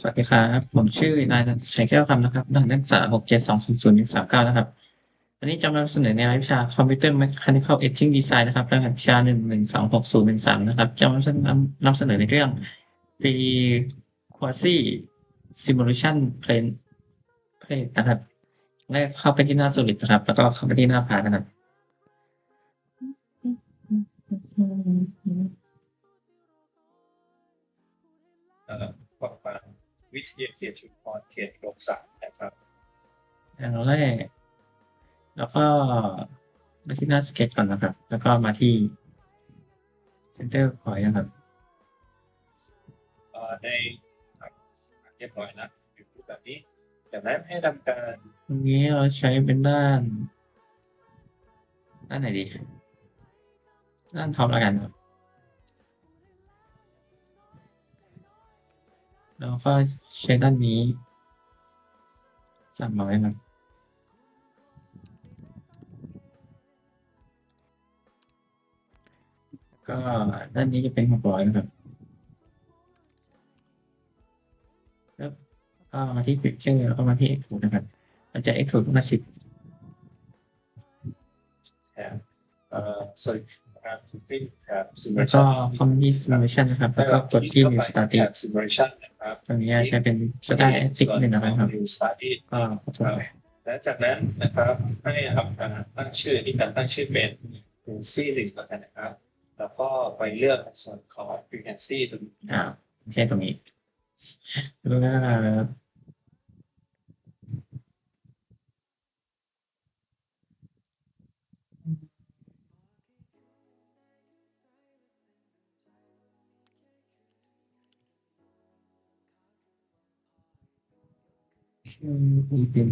สวัสดีครับ ผมชื่อนายนันทชัยแก้วคำนะครับนักศึกษาหกเจ็ดสองศูนย์ศูนย์หนึ่งสามเก้านะครับวันนี้จะมานำเสนอในรายวิชา Computer Mechanical Etching Design นะครับรายวิชาหนึ่งหนึ่งสองหกศูนย์หนึ่งสามนะครับจะมานำนำเสนอในเรื่อง Frequency Simulation Plane Plane นะครับแรกเข้าไปที่หน้า Solid นะครับ แล้วก็เข้าไปที่หน้าพานะครับเอ่อ ประมาณวิทยาเขตชุมพรเขตโรงสารนะครับ อย่างแรก แล้วก็มาที่หน้าสเก็ตก่อนนะครับ แล้วก็มาที่ Center Point นะครับเอ่อในครับเรียบร้อยแล้วอยู่แบบนี้จากนั้นให้ทำการตรงนี้เราใช้เป็นด้าน ด้านไหนดี ด้านท็อปแล้วกันครับ แล้วก็ใช้ด้านนี้สั่งมาไว้ครับก็ด้านนี้จะเป็นหกร้อยนะครับแล้วก็มาที่ picture แล้วก็มาที่ extrude นะครับเราจะ extrude มาสิบแถบเอ่อ sorry นะครับทุกที่แถบแล้วก็ family simulation นะครับ แล้วก็กดที่ new แถ starting บ simulation นะครับตรงนี้ใช้เป็น static หนึ่งนะครับ new starting ก็ขอโทษไปและจากนั้นนะครับให้ทำการตั้งชื่อที่การตั้งชื่อเป็นเป็น C หนึ่งแล้วกันนะครับ แล้วก็ไปเลือกส่วนของ frequency ตรงนี้อ่าไม่ใช่ตรงนี้แล้ว ก็อืมอีกเป็น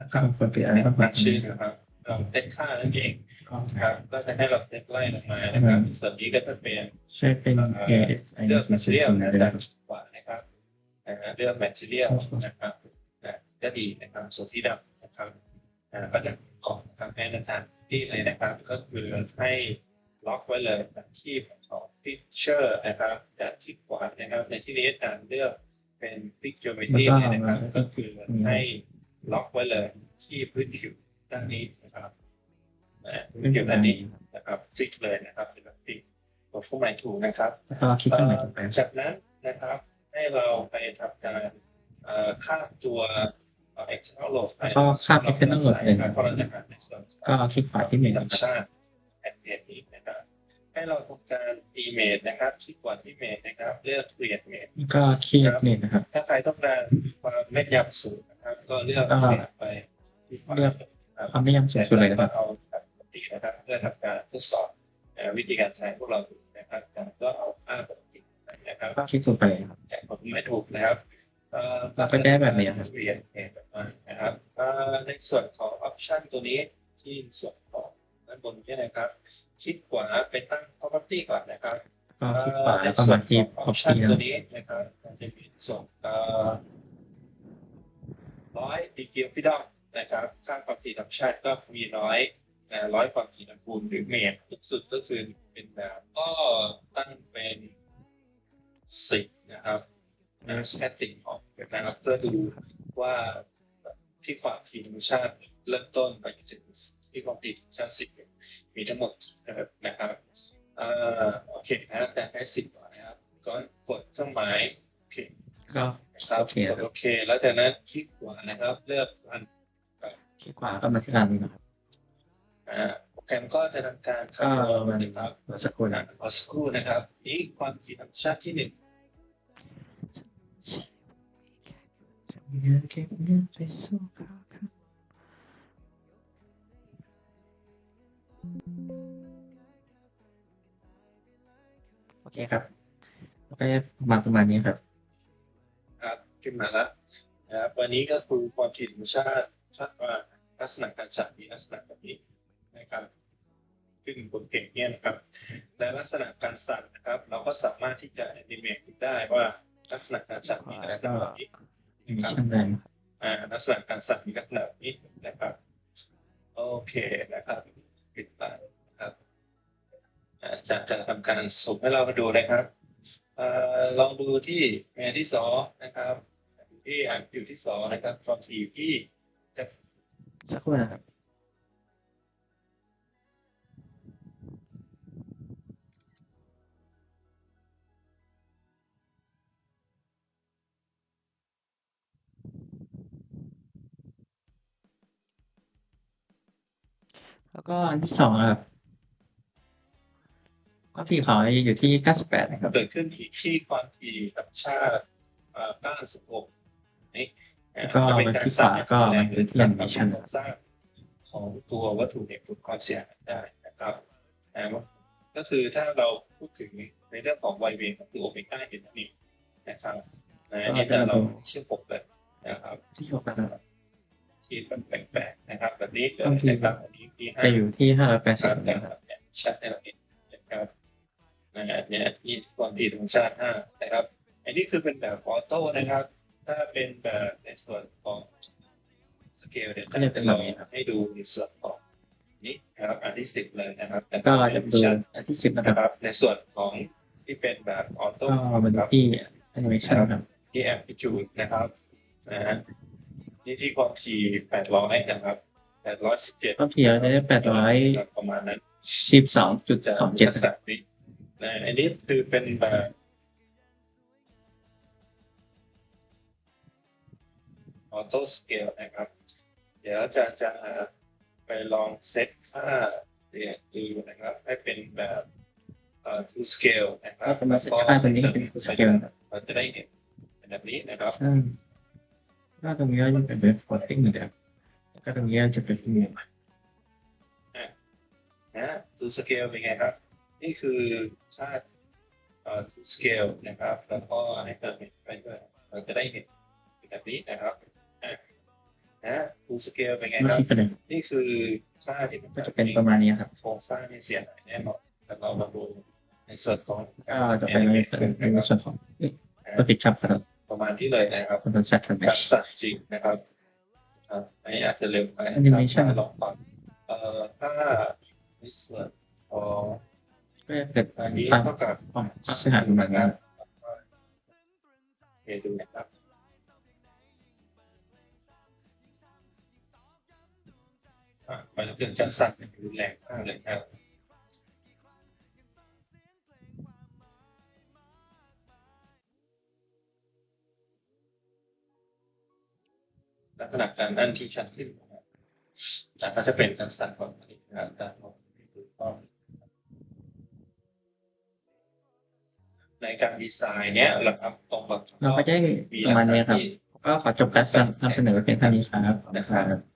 นะคก็รับเปิดเป็นอะไรก็เปิตั้ดงชื่อนะครับ เราเซตค่านั่นเองก็นะครับก็จะให้เราเซตไล่ลงมานะครับส่วนนี้ก็จะเป็นใช้เป็น ASI เลือกมา material ส่วนนะเลยครันะบครับกว่านะครับนะฮะเลือก material นะครับนะก็ดีนะครับส่วนที่ดำนะครับอ่าก็จะขอคำแนะนำที่เลยนะครับ ก็คือให้ล็อกไว้เลยแบบที่ของ feature นะครับจากที่ขวานะครับ ในที่นี้อาจารย์เลือกเป็น fix geometry เนี่ยนะครับ ก็คือให้ล็อกไว้เลยที่พื้นผิว ด้านนี้นะครับนะพื้นผิวด้านนี้นะครับฟิกเลยนะครับเป็นแบบฟิกกดเข้ามาถูกนะครับแล้วก็คลิกขึ้นมาถูกไหมจากนั้นนะครับให้เราไปทำการเอ่อค่าตัวเอ่อ external load ไปแล้วก็ค่า external load เลยเพราะเราจะหาในส่วนของก็คลิกขวาที่หนึ่งธรนะรมครับชาติแอนเนี้นะครับให้เราทำการ image นะครับคลิกกว่าที่ image นะครับ เลือก create image แล้วก็คลิกเนี่ยนะครับ ถ้าใครต้องการความแม่นยำสูงนะครับ ก็เลือกก็ create ไปที่ขวาเลือก ครับความนิยมสูงสุดเลยนะครับเอาแบบปกตินะครับเพื่อทำการทดสอบเอ่อวิธีการใช้พวกเราดูนะครับก็เอาค่าปกตินะครับก็คลิกถูกไปเลยครับแต่ผมไม่ถูกนะครับเอ่อเราก็ได้แบบนี้ครับเรียนเองแบบนั้นนะครับเอ่อในส่วนของออปชันตัวนี้ที่ส่วนของด้านบนนี้นะครับคลิกขวาไปตั้ง property ก่อนนะครับก็คลิกขวาแล้วก็มาที่ออปชัน property ตัวนี้นะครับมันจะมีส่วนเอ่อร้อยดีกรีฟิดอม นะครับค่าความถี่ธรรมชาติก็มีน้อยร้อยความถี่น้ำปูนหรือเมตรสูงสุดก็คือเป็นแบบก็ตั้งเป็นสิบนะครับนะแค่ติ่งออกนะครับเพื่อดูว่าที่ความถี่ธรรมชาติเริ่มต้นไปจนถึงที่ความถี่ธรรมชาติสิบมีทั้งหมดนะครับเอ่อโอเคนะแต่ให้สิบก่อนนะครับก็กดเครื่องหมายโอเคก็นะครับโอเคกดโอเคแล้วจากนั้นคลิกขวานะครับ เลือกอัน คลิกขวาก็มาที่ร้านนี้นะครับอ่าโปรแกรมก็จะทำการก็คำนวณมันนะครับเมื่อสักครู่นะนะขอสักครู่นะครับนี่ความถี่ธรรมชาติที่หนึ่งเงินเก็บเงินไปสู้เขาครับโอเคครับแล้วก็ประมาณประมาณนี้ครับ ครับขึ้นมาแล้วนะครับวันนี้ก็คือความถี่ธรรมชาติชัดว่า ลักษณะการจัดมีลักษณะแบบนี้นะครับซึ่งบนเพจเนี่ยนะครับในลักษณะการสั่นนะครับ เราก็สามารถที่จะแอนิเมตได้ว่าลักษณะการสั่นมีลักษณะแบบนี้นะครับช่างแรงอ่าลักษณะการสั่นมีลักษณะแบบนี้นะครับโอเคนะครับปิดไปนะครับอาจารย์จะทำการสุ่มให้เรามาดูนะครับอลองดูที่แม่ที่สองนะครับที่อ่านอยู่ที่สองนะครับความถี่ที่จะ สักครู่นะครับแล้วก็อันที่สองครับก็ที่เขาอยู่ที่ 98 นะครับ เกิดขึ้นที่ที่ความถี่ธรรมชาติอ่อ96นี่ แล้วก็เป็นการที่สร้าสางมก็มันคือที่ animation โครงสร้างของตัววัตถุเนี่ยถูกความเสียหายได้นะครับอ่าก็คือถ้าเราพูดถึงในเรื่องของไวเวงก็คือโอเมก้าเห็นนั่นเองนะครับอ่าอันนี้จะเราเชื่อมปกเลยนะครับที่6นะครับที่มันแปลกๆนะครับแบบนี้เลยบางทีนะครับอันนี้ที่ห้าจะอยู่ที่ครับ580นะนะคครัรับบเนี่ยชัดในระดับนี้นะครับนะฮะเนี่ยที่ความถี่ธรรมชาติห้านะครับ อันนี้คือเป็นแบบออโต้นะครับ ถ้าเป็นแบบในส่วนของสเกลเนี่ยก็จะเป็นแบบนี้ครับให้ดูในส่วนของนี้นะครับอันที่สิบเลยนะครับก็จะดูอันที่10นะคนะรับครับ ในส่วนของที่เป็นแบบออโต้ก็มาดูที่ animation ครับที่แอมพลิจูดนะครับนะฮะนี่ที่ความถี่แปดร้อยนะครับแปดร้อยสิบเจ็ดก็เทียร์ได้ประมาณนั้น812.27จะนะคสัรับกนี้นะอันนี้คือเป็นแบบ ออโต้สเกลนะครับ เดี๋ยวจะจะไปลองเซตค่าเรียนดูนะครับ ให้เป็นแบบเอ่อ to scale นะครับก็จะมาเซตค่าตัวนี้ให้เป็น to scale นะครับเราจะได้เห็นเป็นแบบนี้นะครับอืมก็ตรงนี้ก็ยังเป็นแบบฟอร์ติ้งเหมือนเดิมแล้วก็ตรงนี้จะเป็นพิมพ์นะ to scale เป็นไงครับ นี่คือค่าเอ่อ to scale นะครับ แล้วก็ให้เติมไปด้วยเราจะได้เห็นแบบนี้นะครับ อะนะ to scale เป็นไงเมื่อครับกี้เป็นนี่คือค่าที่ก็จะเป็นประมาณนี้ครับ โครงสร้างไม่เสียหายแน่นอนแต่เรามาดูในส่วนของก็จะเป็นในในส่วนของก็ปิดชับครับ ประมาณที่เลยนะครับเป็นเซตกันไปการสั่งจริงนะครับอ่าอันนี้อาจจะเร็วไปนะครับ Animation ลองฟังเอ่อถ้าในส่วนของก็จะเกิดอันนี้ความเท่ากับความเสียหายประมาณนั้นเดี๋ยวดูนะครับ อะมันเกิดการสั่นอย่างรุนแรงมากเลยนะครับลักษณะการนั่นที่ชัดขึ้นนะครับแต่ก็จะเป็นการสั่นของผลิตงานการของถูกต้องในการดีไซน์เนี้ยเราทำตรงกับเราก็ได้ประมาณนี้ครับ ก็ขอจบการนำเสนอเพียงเท่านี้ครับนะครับ